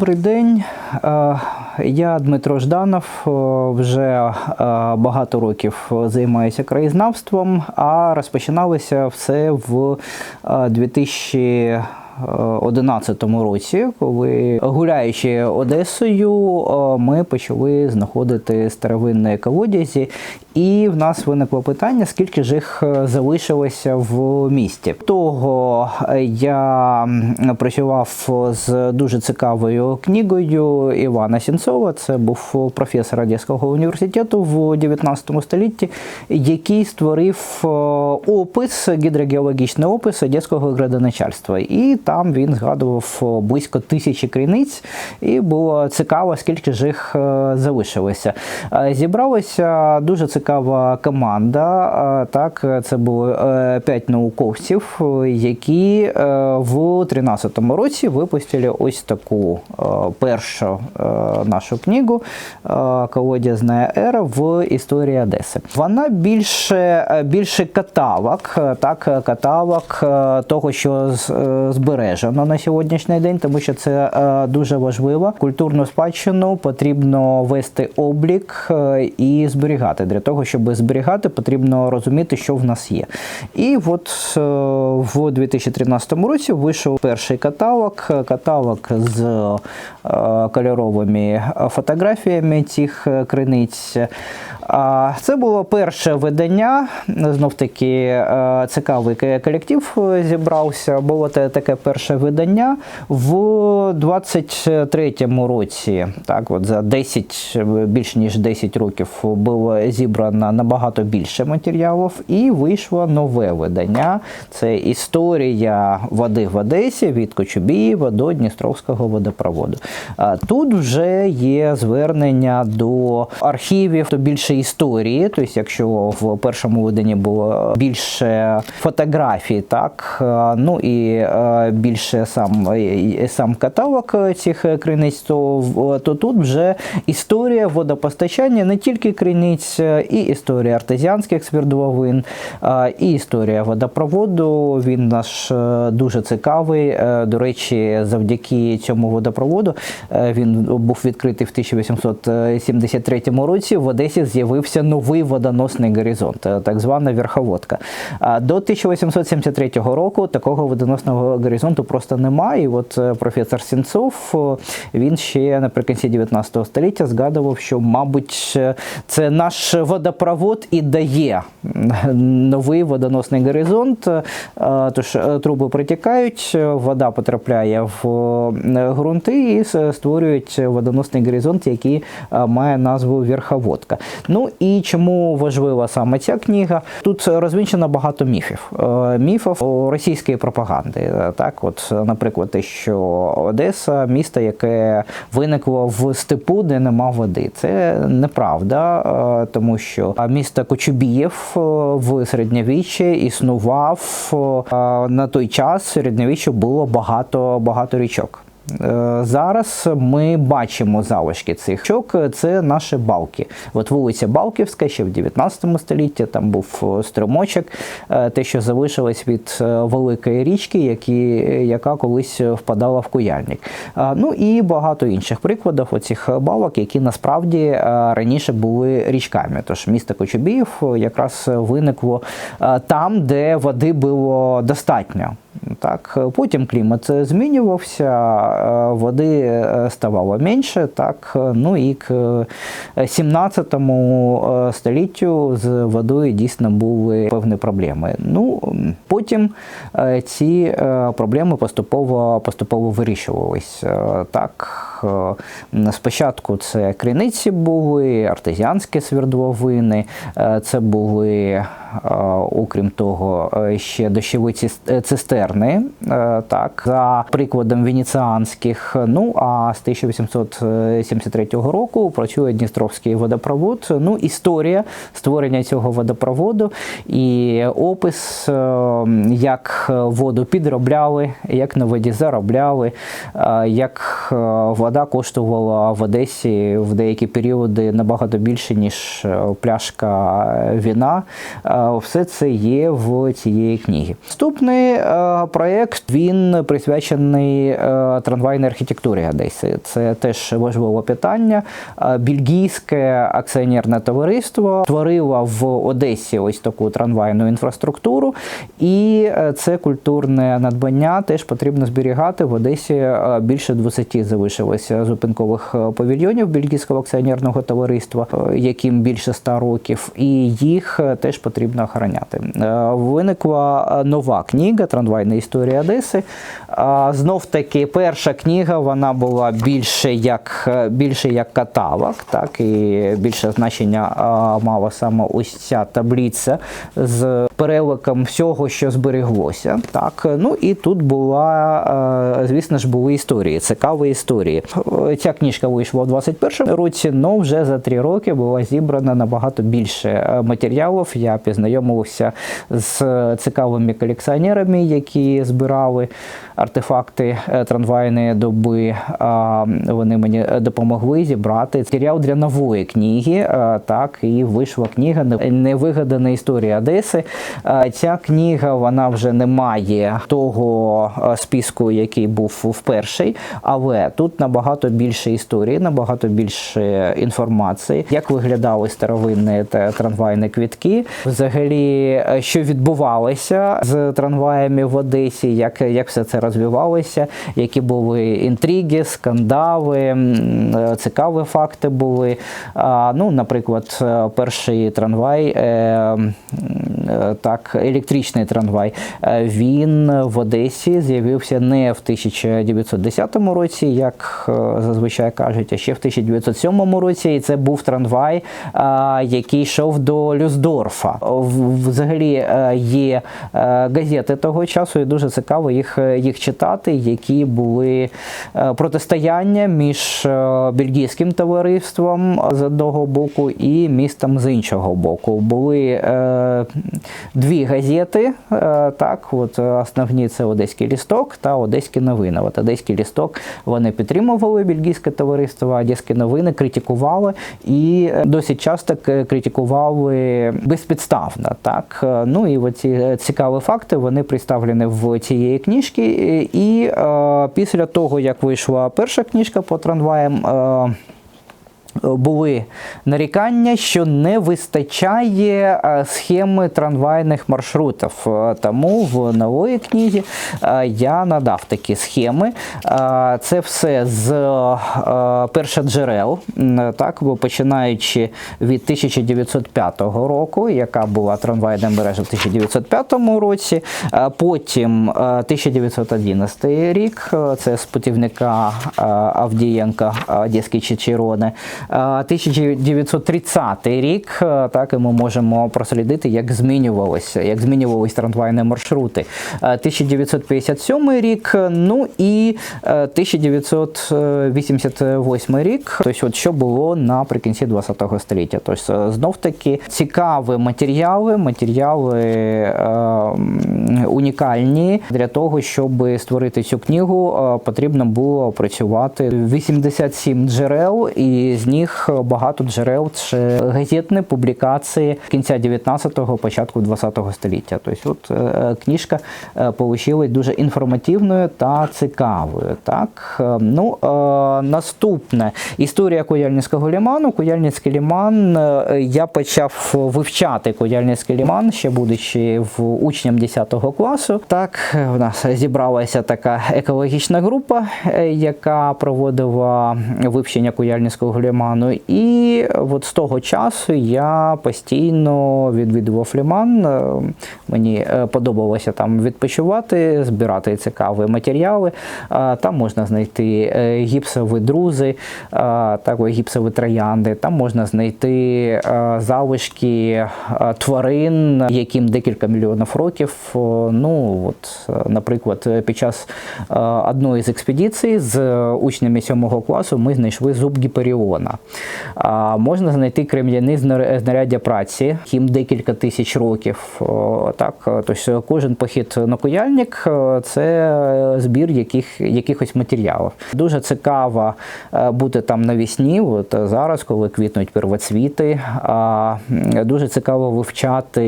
Добрий день. Е, Я Дмитро Жданов. е, Вже е, багато років займаюся краєзнавством, а розпочиналося все в е, 2011 році, коли гуляючи Одесою, ми почали знаходити старовинні колодязі, і в нас виникло питання, скільки ж їх е, залишилося в місті. Того е, я працював з дуже цікавою книгою Івана Сінцова. Це був професор Одеського університету в 19 столітті, який створив е, опис, гідрогеологічний опис Одеського градоначальства. І там він згадував близько тисячі криниць, і було цікаво, скільки ж їх залишилося. Зібралася дуже цікава команда. Так, це було е, п'ять науковців, які е, в 2013 році випустили ось таку е, першу нашу книгу Колодязна ера в історії Одеси. Вона більше, більше каталог, е, так, каталог е, того, що збережено на сьогоднішній день, тому що це дуже важливо. Культурну спадщину потрібно вести облік і зберігати. Для того, щоб зберігати, потрібно розуміти, що в нас є. І от е, в 2013 році вийшов перший каталог, каталог з е, кольоровими фотографіями цих е, криниць. Це було перше видання. Знов таки е, цікавий колектив е, зібрався. Було таке перше видання в 23-му році. Так, от за 10, е, більш ніж 10 років було зібрано набагато більше матеріалів, і вийшло нове видання. Це історія води в Одесі від Кочубієва до Дністровського водопроводу. А Тут вже є звернення до архівів, то більше історії. Тобто, якщо в першому виданні було більше фотографій, так е, ну і е, більше сам, е, сам каталог цих криниць, то, то тут вже історія водопостачання не тільки криниць, е, і історія артезіанських свердловин, е, і історія водопроводу. Він наш е, дуже цікавий. Е, До речі, завдяки цьому водопроводу е, він був відкритий в 1873 році. В Одесі з'явився новий водоносний горизонт, е, так звана верховодка. До 1873 року такого водоносного горизонту просто немає. І от е, професор Сінцов е, він ще наприкінці 19 століття згадував, що, мабуть, е, це наш водопровод і дає новий водоносний горизонт. Е, Тож е, труби протікають, е, вода потрапляє в е, ґрунти і с- створюють водоносний горизонт, який е, має назву Верховодка. Ну і чому важлива саме ця книга? Тут розвінчено багато міфів. Е, Міфів російської пропаганди. Е, Так, от, наприклад, те, що Одеса місто, яке виникло в степу, де нема води. Це неправда, е, тому що місто Кочубієв е, в середньовіччі існував е, на той час. В середньовіччі було багато багато річок. Е, Зараз ми бачимо залишки цих чок. Це наші балки. От вулиця Балківська ще в 19 столітті. Там був е, струмочок, е, те, що залишилось від великої річки, які, яка колись впадала в куяльник. Ну і багато інших прикладів оцих балок, які насправді раніше були річками. Тож місто Кочубіїв якраз виникло там, де води було достатньо. Так, потім клімат змінювався, е, води е, ставало менше. Так, ну і к 17 е, століттю з водою дійсно були певні проблеми. Ну потім е, ці е, проблеми поступово поступово вирішувались. Е, Так, е, спочатку це криниці були, артезіанські свердловини, е, це були, е, окрім того, е, ще дощові цистерни, е, так, за прикладом венеціанських. Ну а з 1873 року працює Дністровський водопровод. Ну, історія створення цього водопроводу і опис, е, як воду підробляли, як на воді заробляли, е, як е, вода коштувала в Одесі в деякі періоди набагато більше, ніж е, пляшка віна. Е, Все це є в цієї книги. Наступний е, проєкт він присвячений е, трамвайній архітектурі Одеси. Це теж важливе питання. Е, Бельгійське акціонерне товариство створило в Одесі ось таку трамвайну інфраструктуру, і це культурне надбання теж потрібно зберігати. В Одесі більше 20 залишилося зупинкових павільйонів бельгійського акціонерного товариства, яким більше 100 років, і їх теж потрібно охороняти. Е, Виникла е, нова книга Трамвайна історія Одеси. Знов таки, перша книга вона була більше як е, більше як каталог, так і більше значення мала саме ось ця таблиця з переликом всього, що збереглося. Так, ну і тут була, е, звісно ж, були історії, цікаві історії. Е, Ця книжка вийшла у 21 році, але вже за три роки була зібрана набагато більше е, матеріалів. Я познайомився з цікавими колекціонерами, які збирали артефакти е, трамвайної доби. Вони мені допомогли зібрати матеріал для нової книги. е, Так, і вийшла книга Невигадана історія Одеси. Е, Ця книга вона вже не має того е, списку, який був в першій, але тут набагато більше історії, набагато більше інформації, як виглядали старовинні та трамвайні квітки, взагалі, е, що відбувалося з трамваями в Одесі, як, як все це розвивалося, які були інтриги, скандали, е, цікаві факти були. Ну, наприклад, е, перший трамвай, так, електричний трамвай, він в Одесі з'явився не в 1910 році, як зазвичай кажуть, а ще в 1907 році. І це був трамвай, який йшов до Люсдорфа. Взагалі е, є е, газети того часу, і дуже цікаво їх, е, їх читати, які були протистояння між бельгійським товариством з одного боку і містом з іншого боку. Були дві газети. Так, от основні це Одеський лісток та Одеські новини. От Одеський лісток вони підтримували бельгійське товариство, а Одеські новини критикували і досить часто критикували безпідставно. Так, Е, ну і оці цікаві факти вони представлені в цієї книжки. І, і е, після того, як вийшла перша книжка по трамваям. Е, були нарікання, що не вистачає е, схеми трамвайних маршрутів. Е, Тому в нової книзі е, я надав такі схеми. Це все з першоджерел, так, починаючи від 1905 року, яка була трамвайна мережа в 1905 році, потім е, 1911 рік, це з путівника Авдієнка Одеські Чечерони. Е, 1930 рік, е, так і ми можемо прослідити, як змінювалося, як змінювалися трамвайні маршрути. Е, 1957 рік, е, ну і е, 1988 рік, тобто от що було наприкінці 20 століття. Тобто знов таки цікаві матеріали, матеріали е, унікальні для того, щоб створити цю книгу, е, потрібно було опрацювати 87 джерел, і з них багато джерел це газетні публікації кінця 19-го, початку 20-го століття. Тобто, от е, книжка е, получилась дуже інформативною та цікавою. Так, Е, ну е, наступне історія Куяльницького ліману. Куяльницький ліман. е, Я почав вивчати Куяльницький ліман, ще будучи в учнем 10 класу. Так, в нас зібралася така екологічна група, е, яка проводила вивчення Куяльницького ліману. І от з того часу я постійно відвідував ліман. Е, Мені е, подобалося там відпочивати, збирати цікаві матеріали. Е, Там можна знайти гіпсові друзи, е, так, гіпсові троянди. Там можна знайти залишки тварин, яким декілька мільйонів років. Ну, от, наприклад, під час одної з експедицій з учнями сьомого класу ми знайшли зуб Гіперіона. А, можна знайти крем'яні знаряддя праці, їм декілька тисяч років. Так, тобто кожен похід на куяльник е, це збір яких, якихось матеріалів. Дуже цікаво е, бути там навесні, от е, зараз, коли квітнуть первоцвіти. Дуже цікаво вивчати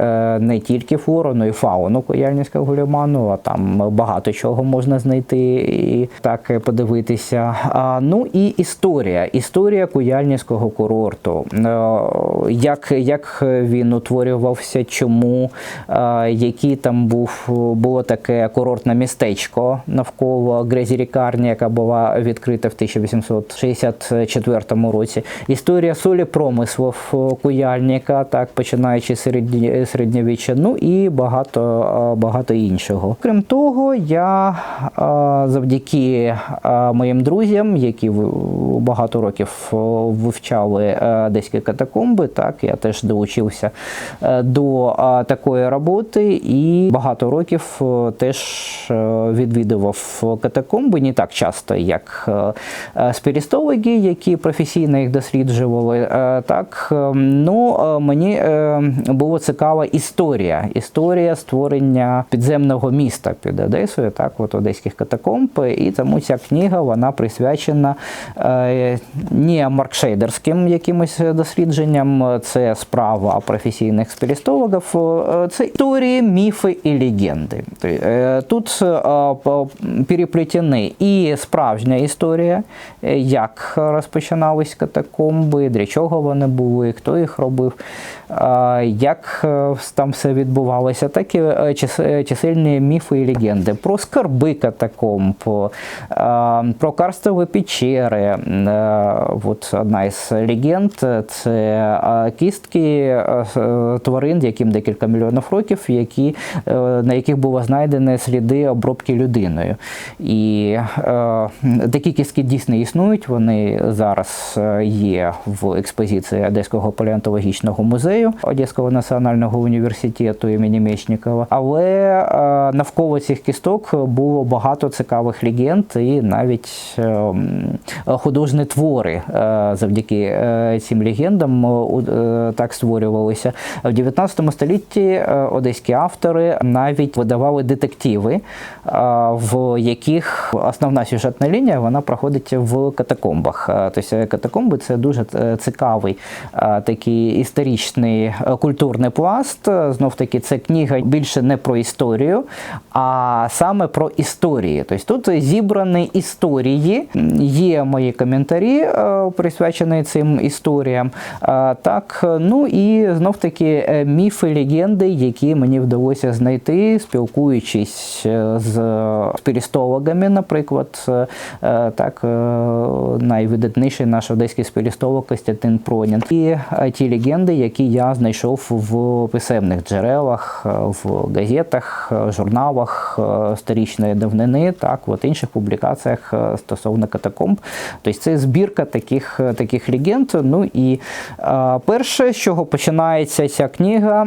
е, не тільки флору, але й фауну Куяльницького лиману, а там багато чого можна знайти і так е, подивитися. Ну і історія. Історія Куяльницького курорту. Е, Як, як він утворювався, чому, е, які там був, було таке курортне містечко навколо Грезі-Рікарні, яка була відкрита в 1864 році. Історія солі промислів Куяльника, так починаючи середні- середньовіччя, ну і багато, е, багато іншого. Крім того, я е, завдяки е, моїм друзям, які багато років е, вивчали е, одеські катакомби, так я теж долучився е, до такої роботи і багато років теж відвідував катакомби не так часто, як спірістологи, які професійно їх досліджували. Так, ну мені було цікава історія. Історія створення підземного міста під Одесою, так, от одеських катакомб. І тому ця книга вона присвячена не маркшейдерським якимось дослідженням, це справа професійних спілістологів, е, це історії, міфи і легенди. Е, Тут е, переплетені і справжня історія, е, як розпочинались катакомби, для чого вони були, хто їх робив, е, як е, там все відбувалося, так і е, е, чисельні міфи і легенди про скарби катакомб, про карстові печери. От одна із легенд це кістки тварин, яким декілька мільйонів років, які, на яких було знайдені сліди обробки людиною. І такі кістки дійсно існують. Вони зараз є в експозиції Одеського палеонтологічного музею Одеського національного університету імені Мечникова. Але е, навколо цих кісток було багато цікавих легенд і навіть е, художні твори е, завдяки цим легендам так створювалися. В 19 столітті одеські автори навіть видавали детективи, в яких основна сюжетна лінія вона проходить в катакомбах. Тобто катакомби це дуже цікавий такий історичний е, культурний пласт. Знов таки, це книга більше не про історію, а саме про історії. Тобто тут зібрані історії, є мої коментарі, е, присвячені цим історіям. Е, Так, ну і знов таки е, міфи, легенди, які мені вдалося знайти, спілкуючись е, з спірістологами, наприклад, е, е, так, е, найвидатніший наш одеський спірістолог Костянтин Пронін. І е, ті легенди, які я знайшов в писемних джерелах, е, в газетах, е, журналах е, сторічної давнини, так, в інших публікаціях стосовно катакомб. Тобто це збірка таких, таких легенд. Ну і перше, з чого починається ця книга,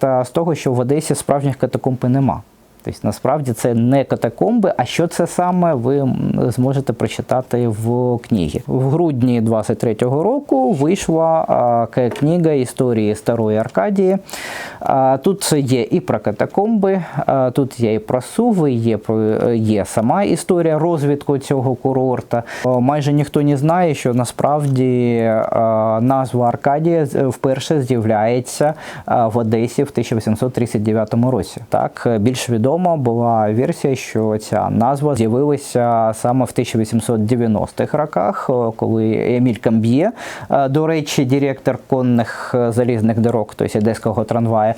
це з того, що в Одесі справжніх катакомб нема. Тобто, насправді це не катакомби, а що це саме ви зможете прочитати в книгі. В грудні 23-го року вийшла книга історії Старої Аркадії. Тут є і про катакомби, тут є і про суви, є, про, є сама історія розвитку цього курорта. Майже ніхто не знає, що насправді назва Аркадія вперше з'являється в Одесі в 1839 році. Так, більш відома була версія, що ця назва з'явилася саме в 1890-х роках, е, коли Еміль Камб'є, е, до речі, директор конних е, залізних дорог, тобто одеського трамвая,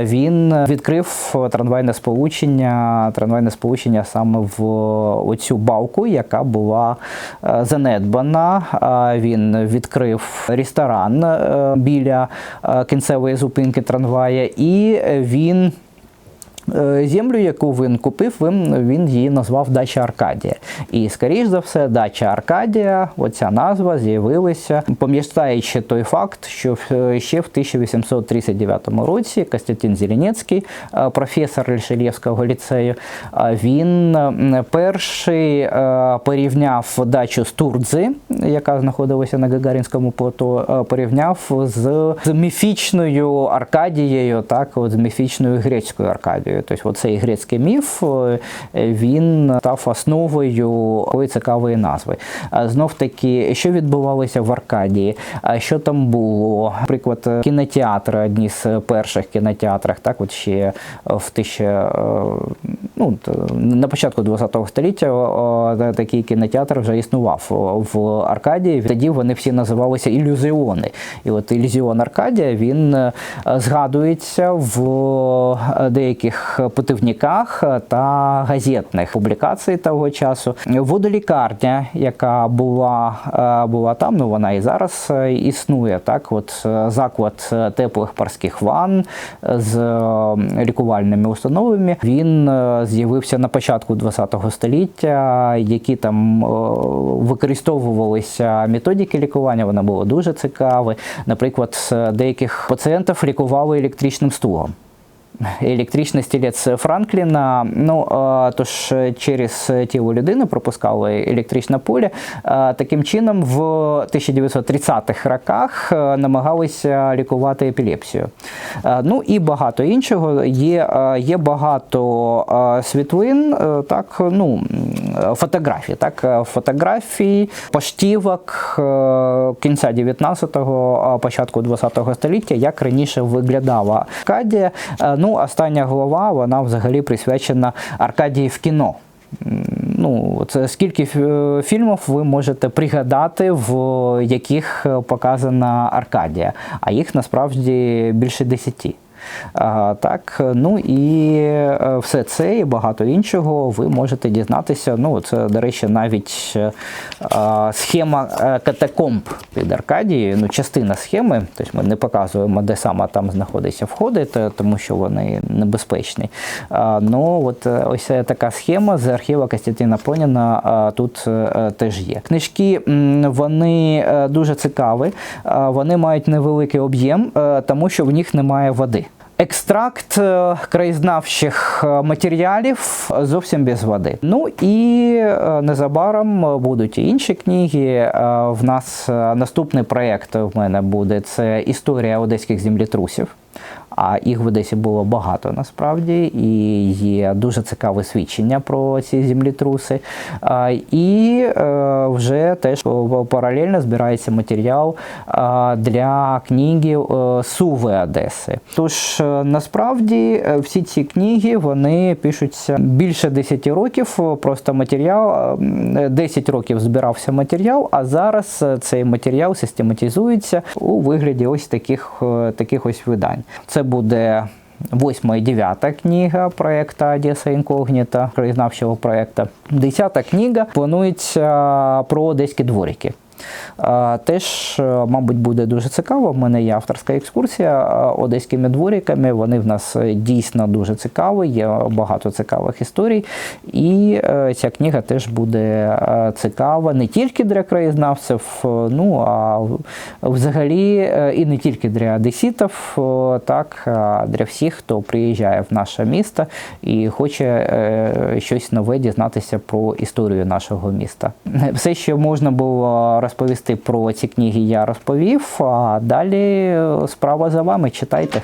він відкрив трамвайне сполучення, трамвайне сполучення саме в оцю балку, яка була занедбана. Він відкрив ресторан біля кінцевої зупинки трамвая, і він Землю, яку він купив, він, він її назвав Дача Аркадія. І, скоріш за все, Дача Аркадія, оця назва з'явилася, пам'ятаючи той факт, що е, ще в 1839 році Костянтин Зеленецький, е, професор Рішельєвського ліцею, е, він перший е, порівняв дачу з Турдзи, яка знаходилася на Гагарінському плато, е, порівняв з, з міфічною Аркадією, так, от, з міфічною грецькою Аркадією. Тобто цей грецький міф е, він став основою такої цікавої назви. Знов таки, що відбувалося в Аркадії, що там було? Наприклад, кінотеатри, одні з перших кінотеатрів, так, от ще в тисяча, е, ну, на початку ХХ століття такий кінотеатр вже існував в Аркадії. Тоді вони всі називалися ілюзіони. І от ілюзіон Аркадія він е, згадується в е, деяких путівниках та газетних публікацій того часу. Водолікарня, яка була, е, була там, ну вона і зараз е, існує. Так, от е, заклад теплих парських ванн е, з лікувальними установами. Він з'явився на початку ХХ століття, які там використовувалися методики лікування. Вона була дуже цікаві. Наприклад, деяких пацієнтів лікували електричним стулом. Електричний стілець Франкліна. Ну тож через тіло людини пропускали електричне поле. Таким чином, в 1930-х роках е, намагалися лікувати епілепсію. Ну і багато іншого. Є, е, є багато е, світлин, е, так, ну, фотографій, так, фотографій, поштівок кінця 19-го, початку 20-го століття, як раніше виглядала Аркадія. Е, Ну, остання глава, вона взагалі присвячена Аркадії в кіно. Ну, це скільки фі- фільмів ви можете пригадати, в яких е, показана Аркадія, а їх насправді більше десяти. Так, ну і е, все це і багато іншого ви можете дізнатися. Ну, це, до речі, навіть е, схема е, катакомб під Аркадією, ну, частина схеми, тобто ми не показуємо, де саме там знаходиться входи, тому що вони небезпечні. Ну, от ось така схема з архіву Костянтина Поніна тут теж є. Книжки вони дуже цікаві, вони мають невеликий об'єм, тому що в них немає води. Екстракт е, краєзнавчих е, матеріалів зовсім без води. Ну і е, незабаром будуть і інші книги. В нас наступний проєкт в мене буде це історія одеських землетрусів. А їх в Одесі було багато насправді, і є дуже цікаве свідчення про ці землетруси. А, І е, вже теж паралельно збирається матеріал для книги е, Суви Одеси. Тож е, насправді е, всі ці книги вони пишуться більше 10 років. Просто матеріал е, 10 років збирався матеріал, а зараз е, цей матеріал систематизується у вигляді ось таких, е, таких ось видань. Це буде. Восьма і дев'ята книга проєкту Одеса Інкогніта, краєзнавчого проєкту. Десята книга планується про одеські дворики. Теж, е, мабуть, буде дуже цікаво. В мене є авторська екскурсія одеськими двориками. Вони в нас е, дійсно дуже цікаві, є багато цікавих історій. І е, ця книга теж буде цікава не тільки для краєзнавців, ну а взагалі і не тільки для одеситів, так, а для всіх, хто приїжджає в наше місто і хоче щось нове дізнатися про історію нашого міста. Все, що можна було розповісти про ці книги, я розповів. А далі е, справа за вами. Читайте.